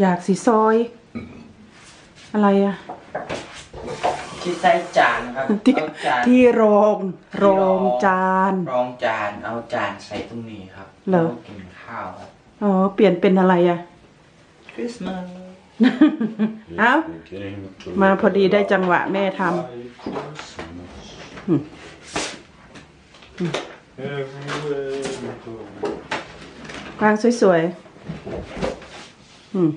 อยากสีซอย อะไรอะที่ใส่จานครับที่เอาจานที่รองรองจาน รองจานเอาจานใส่ตรงนี้ครับเหรอแล้วกินข้าวครับอ๋อ เปลี่ยนเป็นอะไรอะ คริสต์มาสเอ้า มาพอดีได้จังหวะแม่ทำวางสวยๆอืม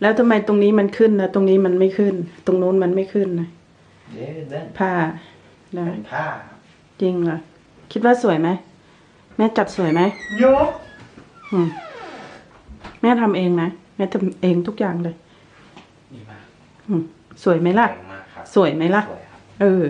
แล้วทำไมตรงนี้มันขึ้นนะตรงนี้มันไม่ขึ้น ตรงนู้นมันไม่ขึ้นนะเย้เด่นผ้านะเป็นผ้าครับจริงเหรอคิดว่าสวยไหมแม่จัดสวยไหมยกอืมแม่ทำเองนะแม่ทำเองทุกอย่างเลยดีมากอืมสวยไหมล่ะเก่งมากครับสวยไหมล่ะ สวยครับเออ